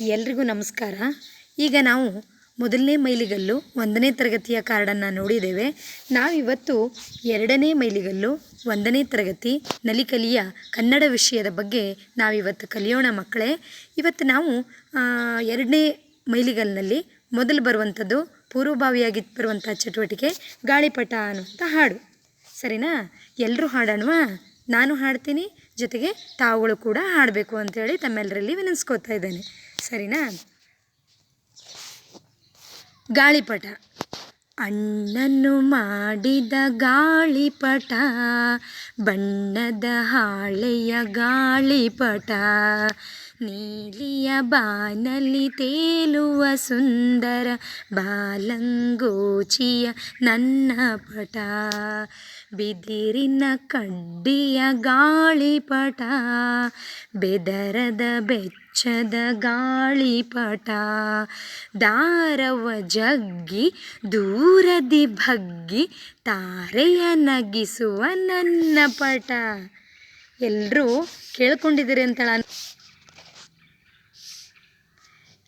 ಎಲ್ರಿಗೂ ನಮಸ್ಕಾರ. ಈಗ ನಾವು ಮೊದಲನೇ ಮೈಲಿಗಲ್ಲು ಒಂದನೇ ತರಗತಿಯ ಕಾರ್ಡನ್ನು ನೋಡಿದ್ದೇವೆ. ನಾವಿವತ್ತು ಎರಡನೇ ಮೈಲಿಗಲ್ಲು ಒಂದನೇ ತರಗತಿ ನಲಿಕಲಿಯ ಕನ್ನಡ ವಿಷಯದ ಬಗ್ಗೆ ನಾವಿವತ್ತು ಕಲಿಯೋಣ ಮಕ್ಕಳೇ. ಇವತ್ತು ನಾವು ಎರಡನೇ ಮೈಲಿಗಲ್ನಲ್ಲಿ ಮೊದಲು ಬರುವಂಥದ್ದು ಪೂರ್ವಭಾವಿಯಾಗಿ ಬರುವಂಥ ಚಟುವಟಿಕೆ ಗಾಳಿಪಟ ಅನ್ನುವಂಥ ಹಾಡು. ಸರಿನಾ? ಎಲ್ಲರೂ ಹಾಡೋಣವಾ? ನಾನು ಹಾಡ್ತೀನಿ ಜೊತೆಗೆ ತಾವುಗಳು ಕೂಡ ಹಾಡಬೇಕು ಅಂಥೇಳಿ ತಮ್ಮೆಲ್ಲರಲ್ಲಿ ವಿನಂತಿಸ್ಕೋತಾ ಇದ್ದೇನೆ. ಸರಿನಾ? ಗಾಳಿಪಟ. ಅಣ್ಣನ್ನು ಮಾಡಿದ ಗಾಳಿಪಟ, ಬಣ್ಣದ ಹಾಳೆಯ ಗಾಳಿಪಟ, ನೀಲಿಯ ಬಾನಲ್ಲಿ ತೇಲುವ ಸುಂದರ ಬಾಲಂಗೋಚಿಯ ನನ್ನ ಪಟ. ಬಿದಿರಿನ ಕಡ್ಡಿಯ ಗಾಳಿಪಟ ಬೆದರದ ಬೆಚ್ಚದ ಗಾಳಿಪಟ ದಾರವ ಜಗ್ಗಿ, ದೂರದಿ ಭಗ್ಗಿ, ತಾರೆಯ ನಗಿಸುವ ನನ್ನ ಪಟ. ಎಲ್ಲರೂ ಕೇಳ್ಕೊಂಡಿದ್ದೀರಿ ಅಂತಳ.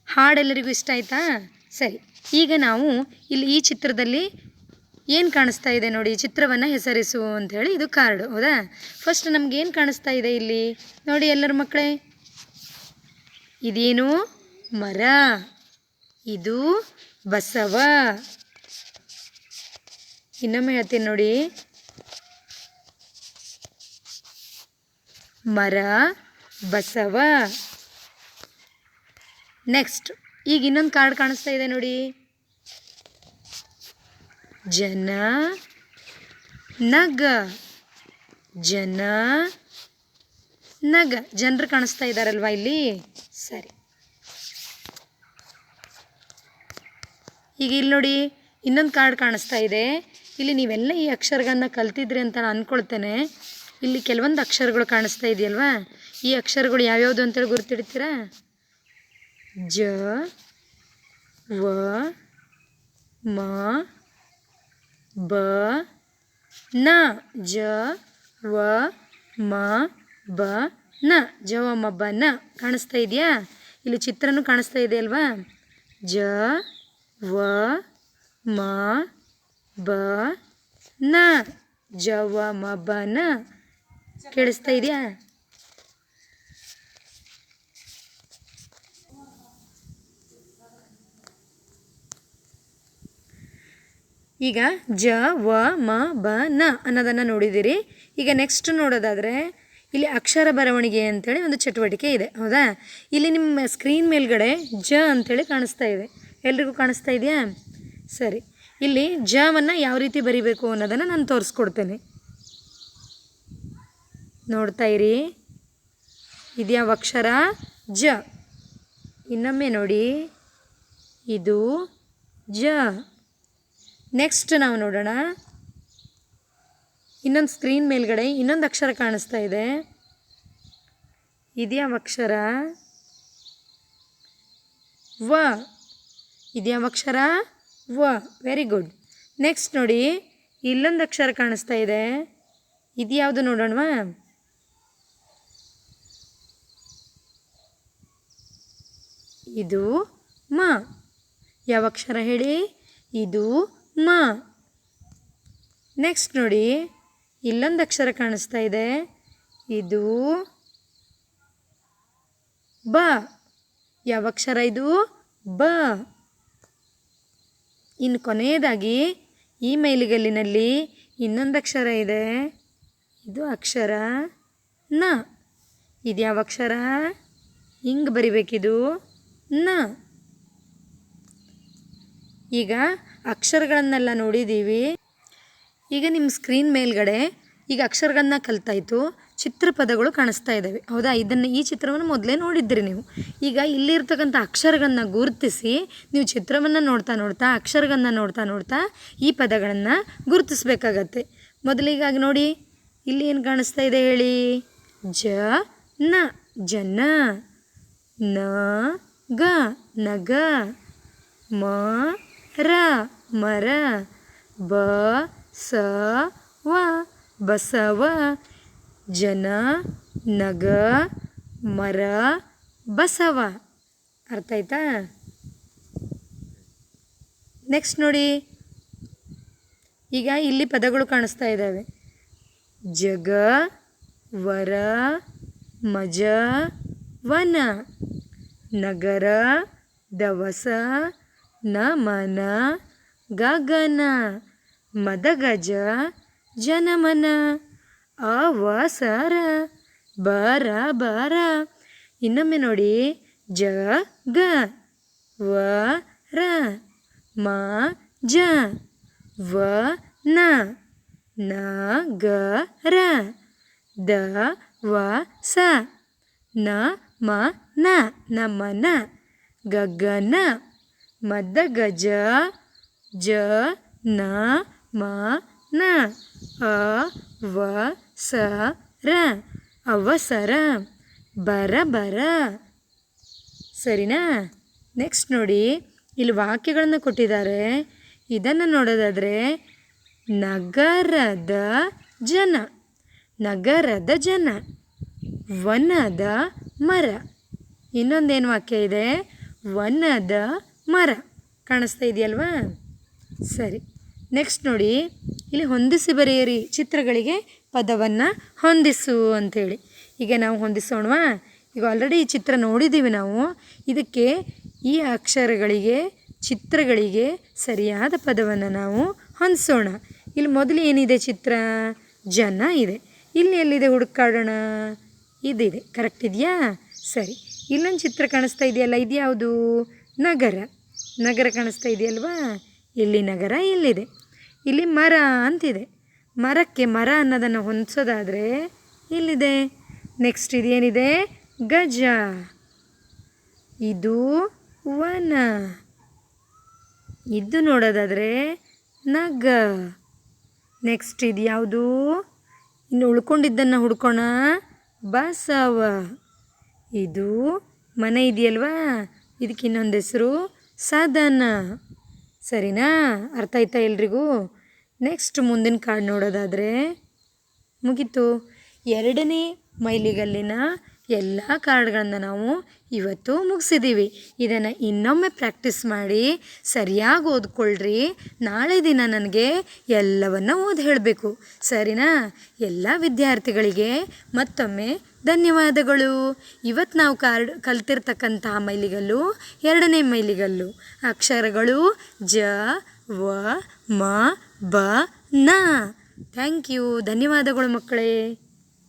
ಹಾಡೆಲ್ಲರಿಗೂ ಇಷ್ಟ ಆಯ್ತಾ? ಸರಿ, ಈಗ ನಾವು ಇಲ್ಲಿ ಈ ಚಿತ್ರದಲ್ಲಿ ಏನು ಕಾಣಿಸ್ತಾ ಇದೆ ನೋಡಿ ಚಿತ್ರವನ್ನು ಹೆಸರಿಸು ಅಂಥೇಳಿ ಇದು ಕಾರ್ಡು, ಹೌದಾ? ಫಸ್ಟ್ ನಮ್ಗೆ ಏನು ಕಾಣಿಸ್ತಾ ಇದೆ ಇಲ್ಲಿ? ನೋಡಿ ಎಲ್ಲರ ಮಕ್ಕಳೇ, ಇದೇನು ಮರ, ಇದು ಬಸವ. ಇನ್ನೊಮ್ಮೆ ಹೇಳ್ತೀನಿ ನೋಡಿ, ಮರ, ಬಸವ. ನೆಕ್ಸ್ಟ್ ಈಗ ಇನ್ನೊಂದು ಕಾರ್ಡ್ ಕಾಣಿಸ್ತಾ ಇದೆ ನೋಡಿ. ಜನ ನಗ. ಜನ ನಗ. ಜನರು ಕಾಣಿಸ್ತಾ ಇದ್ದಾರಲ್ವಾ ಇಲ್ಲಿ? ಸರಿ. ಈಗ ಇಲ್ಲಿ ನೋಡಿ, ಇನ್ನೊಂದು ಕಾರ್ಡ್ ಕಾಣಿಸ್ತಾ ಇದೆ. ಇಲ್ಲಿ ನೀವೆಲ್ಲ ಈ ಅಕ್ಷರಗಳನ್ನ ಕಲ್ತಿದ್ರಿ ಅಂತ ನಾನು ಅಂದ್ಕೊಳ್ತೇನೆ ಇಲ್ಲಿ ಕೆಲವೊಂದು ಅಕ್ಷರಗಳು ಕಾಣಿಸ್ತಾ ಇದೆಯಲ್ವಾ? ಈ ಅಕ್ಷರಗಳು ಯಾವ್ಯಾವುದು ಅಂತೇಳಿ ಗುರ್ತಿಡ್ತೀರಾ? ಜ, ವ, ಮ ಬ, ನ, ಜ, ವ, ಮ, ಬ, ನ. ಜ, ವ, ಮ, ಬ, ನ. ಕಾಣಿಸ್ತಾ ಇದೆಯಾ? ಇಲ್ಲಿ ಚಿತ್ರನೂ ಕಾಣಿಸ್ತಾ ಇದೆ ಅಲ್ವಾ? ಜ, ವ, ಮ, ಬ, ನ. ಜ, ವ, ಮ, ಬ, ನ. ಕೇಳಿಸ್ತಾ ಇದೆಯಾ? ಈಗ ಜ, ವ, ಮ, ಬ, ನ ಅನ್ನೋದನ್ನು ನೋಡಿದ್ದೀರಿ ಈಗ ನೆಕ್ಸ್ಟ್ ನೋಡೋದಾದರೆ ಇಲ್ಲಿ ಅಕ್ಷರ ಬರವಣಿಗೆ ಅಂತೇಳಿ ಒಂದು ಚಟುವಟಿಕೆ ಇದೆ. ಹೌದಾ? ಇಲ್ಲಿ ನಿಮ್ಮ ಸ್ಕ್ರೀನ್ ಮೇಲ್ಗಡೆ ಜ ಅಂತೇಳಿ ಕಾಣಿಸ್ತಾ ಇದೆ. ಎಲ್ರಿಗೂ ಕಾಣಿಸ್ತಾ ಇದೆಯಾ? ಸರಿ. ಇಲ್ಲಿ ಜವನ್ನು ಯಾವ ರೀತಿ ಬರಿಬೇಕು ಅನ್ನೋದನ್ನು ನಾನು ತೋರಿಸ್ಕೊಡ್ತೇನೆ. ನೋಡ್ತಾ ಇರಿ. ಇದ್ಯಾವ ಅಕ್ಷರ? ಜ. ಇನ್ನೊಮ್ಮೆ ನೋಡಿ. ಇದು ಜ. ನೆಕ್ಸ್ಟ್ ನಾವು ನೋಡೋಣ. ಇನ್ನೊಂದು ಸ್ಕ್ರೀನ್ ಮೇಲ್ಗಡೆ ಇನ್ನೊಂದು ಅಕ್ಷರ ಕಾಣಿಸ್ತಾ ಇದೆ. ಇದ್ಯಾವ ಅಕ್ಷರ? ವ. ಇದ್ಯಾವ ಅಕ್ಷರ? ವ. ವೆರಿ ಗುಡ್ ನೆಕ್ಸ್ಟ್ ನೋಡಿ, ಇಲ್ಲೊಂದು ಅಕ್ಷರ ಕಾಣಿಸ್ತಾ ಇದೆ. ಇದು ಯಾವುದು ನೋಡೋಣವಾ? ಇದು ಮ. ಯಾವ ಅಕ್ಷರ ಹೇಳಿ? ಇದು ಮ. ನೆಕ್ಸ್ಟ್ ನೋಡಿ, ಇಲ್ಲೊಂದು ಅಕ್ಷರ ಕಾಣಿಸ್ತಾ ಇದೆ. ಇದು ಬ. ಯಾವ ಅಕ್ಷರ ಇದು? ಬ. ಇನ್ನು ಕೊನೆಯದಾಗಿ, ಈ ಮೈಲಿಗಲ್ಲಿನಲ್ಲಿ ಇನ್ನೊಂದು ಅಕ್ಷರ ಇದೆ. ಇದು ಅಕ್ಷರ ನ. ಇದು ಯಾವ ಅಕ್ಷರ? ಹಿಂಗೆ ಬರಿಬೇಕಿದು ನ. ಈಗ ಅಕ್ಷರಗಳನ್ನೆಲ್ಲ ನೋಡಿದ್ದೀವಿ. ಈಗ ನಿಮ್ಮ ಸ್ಕ್ರೀನ್ ಮೇಲ್ಗಡೆ ಈಗ ಅಕ್ಷರಗಳನ್ನ ಕಲ್ತಾಯಿತು ಚಿತ್ರಪದಗಳು ಕಾಣಿಸ್ತಾ ಇದ್ದಾವೆ. ಹೌದಾ? ಇದನ್ನು ಈ ಚಿತ್ರವನ್ನು ಮೊದಲೇ ನೋಡಿದ್ರಿ ನೀವು. ಈಗ ಇಲ್ಲಿರ್ತಕ್ಕಂಥ ಅಕ್ಷರಗಳನ್ನ ಗುರುತಿಸಿ ನೀವು ಚಿತ್ರವನ್ನು ನೋಡ್ತಾ ನೋಡ್ತಾ ಅಕ್ಷರಗಳನ್ನ ನೋಡ್ತಾ ನೋಡ್ತಾ ಈ ಪದಗಳನ್ನು ಗುರುತಿಸ್ಬೇಕಾಗತ್ತೆ. ಮೊದಲಿಗಾಗಿ ನೋಡಿ, ಇಲ್ಲಿ ಏನು ಕಾಣಿಸ್ತಾ ಇದೆ ಹೇಳಿ? ಜ, ನ, ಜನ, ನ, ಗ, ನಗ, ಮ ರ ಮರ ಬ, ಸ, ವ, ಬಸವ, ಜನ, ನಗ, ಮರ, ಬಸವ. ಅರ್ಥ ಆಯ್ತಾ? ನೆಕ್ಸ್ಟ್ ನೋಡಿ. ಈಗ ಇಲ್ಲಿ ಪದಗಳು ಕಾಣಿಸ್ತಾ ಇದ್ದಾವೆ. ಜಗ, ವರ, ಮಜ, ವನ. ನಗರ, ದವಸ ನಮನ ಗಗನ ಮದಗಜ ಜನಮನ ಅವಸರ ಬರ ಬರ. ಇನ್ನೊಮ್ಮೆ ನೋಡಿ, ಜ, ಗ, ವ, ರ, ಮ, ಜ, ವ, ನ ನ, ಗ, ರ, ದ, ವ, ಸ, ನ, ಮ, ನ, ನಮನ ಗಗನ ಮದಗಜ, ಜ, ನ, ಮ, ನ, ಅ, ವ, ಸ, ರ, ಅವಸರ, ಬರ ಬರ. ಸರಿನಾ? ನೆಕ್ಸ್ಟ್ ನೋಡಿ, ಇಲ್ಲಿ ವಾಕ್ಯಗಳನ್ನು ಕೊಟ್ಟಿದ್ದಾರೆ. ಇದನ್ನು ನೋಡೋದಾದರೆ, ನಗರದ ಜನ ನಗರದ ಜನ, ವನದ ಮರ. ಇನ್ನೊಂದೇನು ವಾಕ್ಯ ಇದೆ? ವನದ ಮರ ಕಾಣಿಸ್ತಾ ಇದೆಯಲ್ವಾ? ಸರಿ. ನೆಕ್ಸ್ಟ್ ನೋಡಿ, ಇಲ್ಲಿ ಹೊಂದಿಸಿ ಬರೆಯಿರಿ ಚಿತ್ರಗಳಿಗೆ ಪದವನ್ನು ಹೊಂದಿಸು ಅಂಥೇಳಿ. ಈಗ ನಾವು ಹೊಂದಿಸೋಣವಾ? ಈಗ ಆಲ್ರೆಡಿ ಈ ಚಿತ್ರ ನೋಡಿದ್ದೀವಿ ನಾವು. ಇದಕ್ಕೆ ಈ ಅಕ್ಷರಗಳಿಗೆ, ಚಿತ್ರಗಳಿಗೆ ಸರಿಯಾದ ಪದವನ್ನು ನಾವು ಹೊಂದಿಸೋಣ. ಇಲ್ಲಿ ಮೊದಲು ಏನಿದೆ ಚಿತ್ರ? ಜನ ಇದೆ. ಇಲ್ಲಿ ಎಲ್ಲಿದೆ ಹುಡುಕಾಡೋಣ? ಇದಿದೆ. ಕರೆಕ್ಟ್ ಇದೆಯಾ? ಸರಿ. ಇಲ್ಲೊಂದು ಚಿತ್ರ ಕಾಣಿಸ್ತಾ ಇದೆಯಲ್ಲ ಇದು ಯಾವುದು ನಗರ. ನಗರ ಕಾಣಿಸ್ತಾ ಇದೆಯಲ್ವಾ? ಇಲ್ಲಿ ನಗರ ಇಲ್ಲಿದೆ. ಇಲ್ಲಿ ಮರ ಅಂತಿದೆ. ಮರಕ್ಕೆ ಮರ ಅನ್ನೋದನ್ನು ಹೊಂದಿಸೋದಾದರೆ ಇಲ್ಲಿದೆ. ನೆಕ್ಸ್ಟ್ ಇದೇನಿದೆ? ಗಜ. ಇದು ವನ. ಇದು ನೋಡೋದಾದರೆ ನಗ. ನೆಕ್ಸ್ಟ್ ಇದು ಯಾವುದು? ಇನ್ನು ಉಳ್ಕೊಂಡಿದ್ದನ್ನು ಹುಡ್ಕೋಣ. ಬಸವ. ಇದು ಮನೆ ಇದೆಯಲ್ವಾ? ಇದಕ್ಕೆ ಇನ್ನೊಂದು ಹೆಸರು ಸದನ ಸರಿನಾ? ಅರ್ಥ ಆಯ್ತಾ ಎಲ್ರಿಗೂ? ನೆಕ್ಸ್ಟ್ ಮುಂದಿನ ಕಾರ್ಡ್ ನೋಡೋದಾದರೆ ಮುಗೀತು. ಎರಡನೇ ಮೈಲಿಗಲ್ಲಿನ ಎಲ್ಲ ಕಾರ್ಡ್ಗಳನ್ನು ನಾವು ಇವತ್ತು ಮುಗಿಸಿದ್ದೀವಿ ಇದನ್ನು ಇನ್ನೊಮ್ಮೆ ಪ್ರ್ಯಾಕ್ಟೀಸ್ ಮಾಡಿ ಸರಿಯಾಗಿ ಓದ್ಕೊಳ್ಳ್ರಿ ನಾಳೆ ದಿನ ನನಗೆ ಎಲ್ಲವನ್ನು ಓದಿ ಹೇಳಬೇಕು. ಸರಿನಾ? ಎಲ್ಲ ವಿದ್ಯಾರ್ಥಿಗಳಿಗೆ ಮತ್ತೊಮ್ಮೆ ಧನ್ಯವಾದಗಳು. ಇವತ್ತು ನಾವು ಕಾರ್ಡ್ ಕಲ್ತಿರ್ತಕ್ಕಂತಹ ಮೈಲಿಗಲ್ಲು, ಎರಡನೇ ಮೈಲಿಗಲ್ಲು. ಅಕ್ಷರಗಳು ಜ, ವ, ಮ, ಬ, ನ. Thank you. ಧನ್ಯವಾದಗಳು ಮಕ್ಕಳೇ.